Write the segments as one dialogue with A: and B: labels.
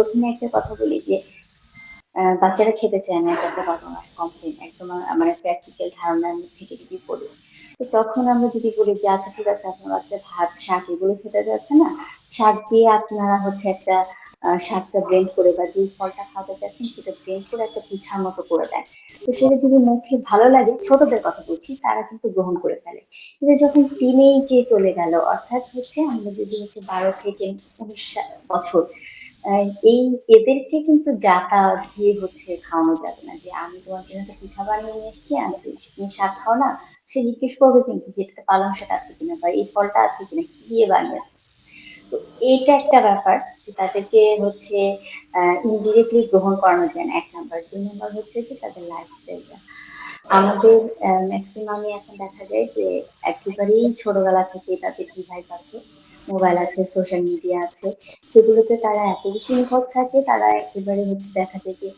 A: প্রথমে একটা কথা বলি যে বাচ্চারা খেতে চায় না, এটা একটা বাবা মার কমপ্লেন একদম মানে প্র্যাকটিক্যাল ধারণার থেকে যদি বলি। তো তখন আমরা যদি বলি যে আচ্ছা ঠিক আছে, আপনার বাচ্চা ভাত, শাক, এগুলো খেতে যাচ্ছে না? শাক দিয়ে আপনারা হচ্ছে একটা শাকটা ব্লেন্ড করে বা যে ফলটা খাওয়াতে চাচ্ছেন সেটা ব্লেন্ড করে একটা পিঠার মতো করে দেন তো সেটা যদি মুখে ভালো লাগে, ছোটদের কথা বলছি, তারা কিন্তু গ্রহণ করে ফেলে। কিন্তু যখন টিনেজে চলে গেল, অর্থাৎ হচ্ছে আমরা যদি হচ্ছে বারো থেকে উনিশ বছর এই এদেরকে কিন্তু যাতা দিয়ে হচ্ছে খাওয়ানো যাবে না। যে আমি তোমার জন্য একটা পিঠা বানিয়ে নিয়ে এসেছি, আমি তুমি শাক খাও না। সে জিজ্ঞেস করবে কিন্তু যে এটা পালং শাক আছে কিনা বা এই ফলটা আছে কিনা, কি দিয়ে বানিয়েছে? তো এইটা একটা ব্যাপার যে তাদেরকে হচ্ছে ইনডিরেক্টলি গ্রহণ করানো যায় না। এক নাম্বার দুই নাম্বার হচ্ছে যে তাদের লাইফস্টাইলটা আমাদের ম্যাক্সিমামই এখন দেখা যায় যে একেবারেই ছোটবেলা থেকে তাদের ডিভাইস আছে। মোবাইল আছে সোশ্যাল মিডিয়া আছে, সেগুলোতে তারা এত বেশি নির্ভর থাকে, তারা একেবারে হচ্ছে দেখা যায় যে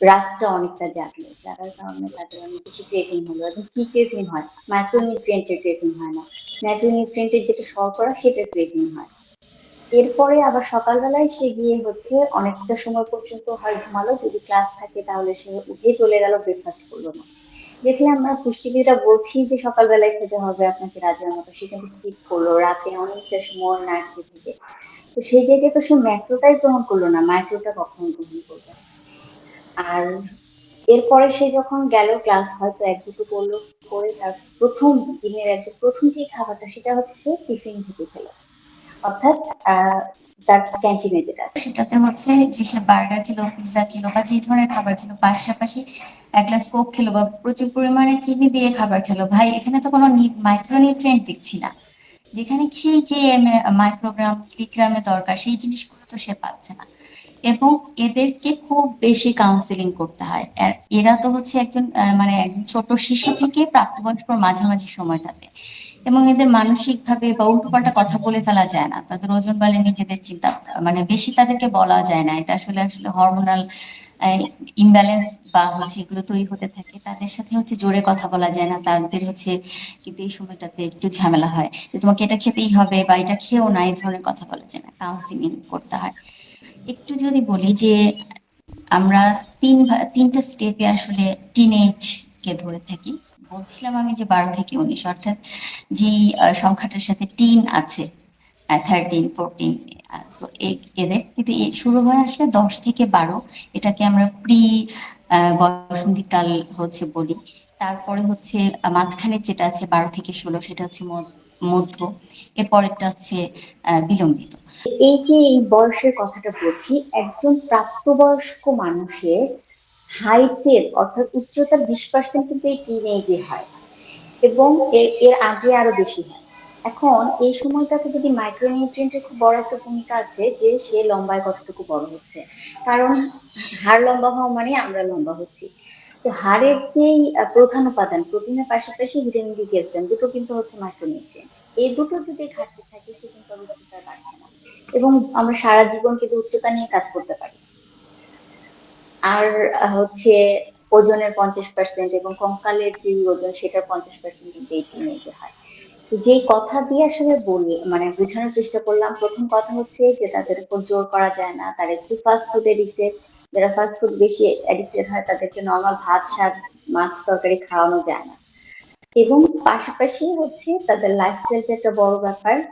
A: রাতটা অনেকটা জাগে জাগার কারণে তাদের অনেক বেশি ক্রেভিং হলো। এবং কি ক্রেভিং হয়? মাইক্রোনিউট্রিয়েন্টের ক্রেভিং হয় না। ম্যাক্রোনিউট্রিয়েন্টের যেটা শর্করা, সেটার ক্রেভিং হয়। এরপরে আবার সকালবেলায় সে গিয়ে হচ্ছে অনেকটা সময় পর্যন্ত হয় ঘুমালো। যদি ক্লাস থাকে তাহলে সে উঠে চলে গেল ব্রেকফাস্ট করল না। দেখলে আমরা পুষ্টিবিদরা বলছি যে সকালবেলায় খেতে হবে আপনাকে রাজার মতো। সে কিন্তু স্কিপ করল। রাতে অনেকটা সময় না থেকে তো সেই জায়গায় তো সে ম্যাক্রোটাই গ্রহণ করল না। মাইক্রোটা কখন গ্রহণ করবে আর এরপরে সে যখন গেল ক্লাস হয়তো এক দুটো করল করে তার প্রথম দিনের একদম প্রথম যে খাবারটা, সেটা হচ্ছে সে টিফিন থেকে খেলো। অর্থাৎ তার ক্যান্টিনে যেটা আছে।
B: সেটাতে হচ্ছে বার্গার খেলো পিৎজা খেলো বা যে ধরনের খাবার খেলো, পাশাপাশি এক গ্লাস কোক খেলো বা প্রচুর পরিমাণে চিনি দিয়ে খাবার খেলো। ভাই, এখানে তো কোনো মাইক্রোনিউট্রিয়েন্ট দেখছি না। যেখানে সেই যে মাইক্রোগ্রাম মিলিগ্রামে দরকার, সেই জিনিসগুলো তো সে পাচ্ছে না। এবং এদেরকে খুব বেশি কাউন্সিলিং করতে হয়। এরা তো হচ্ছে একজন মানে ছোট শিশু থেকে প্রাপ্তবয়স্ক মাঝামাঝি সময়টাতে। এবং এদের মানসিক ভাবে বা উল্টোপাল্টা কথা বলে ফেলা যায় না। তাদের ওজন বলে নিজেদের চিন্তা মানে বেশি তাদেরকে বলা যায় না। এটা আসলে আসলে হরমোনাল ইমব্যালেন্স বা হচ্ছে এগুলো তৈরি হতে থাকে। তাদের সাথে হচ্ছে জোরে কথা বলা যায় না। তাদের হচ্ছে কিন্তু এই সময়টাতে একটু ঝামেলা হয়। যে তোমাকে এটা খেতেই হবে বা এটা খেয়েও না, এই ধরনের কথা বলা যায় না। কাউন্সিলিং করতে হয়। একটু যদি বলি যে আমরা তিন তিনটা স্টেপে আসলে টিনেজ কে ধরে থাকি। বলছিলাম আমি যে বারো থেকে উনিশ অর্থাৎ আহ, সংখ্যাটার সাথে টিন আছে থার্টিন ফোরটিন এদের কিন্তু শুরু হয় আসলে দশ থেকে বারো এটাকে আমরা প্রি বসন্তীকাল হচ্ছে বলি। তারপরে হচ্ছে মাঝখানে যেটা আছে বারো থেকে ষোলো সেটা হচ্ছে মধ্য মধ্য এরপরেরটা হচ্ছে বিলম্বিত।
A: এই যে এই বয়সের কথাটা বলছি একজন প্রাপ্তবয়স্ক মানুষের হাইটের, অর্থাৎ উচ্চতার বিশ পার্সেন্ট কিন্তু এই টিনেজে হয় এবং এর এর আগে আরও বেশি হয়। এখন এই সময়টাতে যদি মাইক্রোনিউট্রিয়েন্টের খুব বড় একটা ভূমিকা আছে যে সে লম্বায় কতটুকু বড় হচ্ছে। কারণ হাড় লম্বা হওয়া মানে আমরা লম্বা হচ্ছি। তো হাড়ের যেই প্রধান উপাদান, প্রোটিনের পাশাপাশি ভিটামিন ডি ক্যালসিয়াম দুটো কিন্তু হচ্ছে মাইক্রোনিউট্রিয়েন্ট এই দুটো যদি ঘাটতি থাকে, সে কিন্তু উচ্চতা বাড়ছে না। এবং আমরা সারা জীবন কিন্তু উচ্চতা নিয়ে কাজ করতে পারি। আর হচ্ছে ওজনের পঞ্চাশ পার্সেন্ট এবং কঙ্কালের যে ওজন সেটার পঞ্চাশ পার্সেন্ট কিন্তু এই হয়। যে কথা দিয়ে আসলে বলি মানে বোঝানোর চেষ্টা করলাম, প্রথম কথা হচ্ছে যে তাদের উপর জোর করা যায় না। তারা একটু ফাস্ট ফুড এডিক্টেড যারা ফাস্ট ফুড বেশি এডিক্টেড হয়, তাদেরকে নর্মাল ভাত, শাক, মাছ, তরকারি খাওয়ানো যায় না। এবং পাশাপাশি হচ্ছে তাদের লাইফস্টাইলটা একটা বড় ব্যাপার।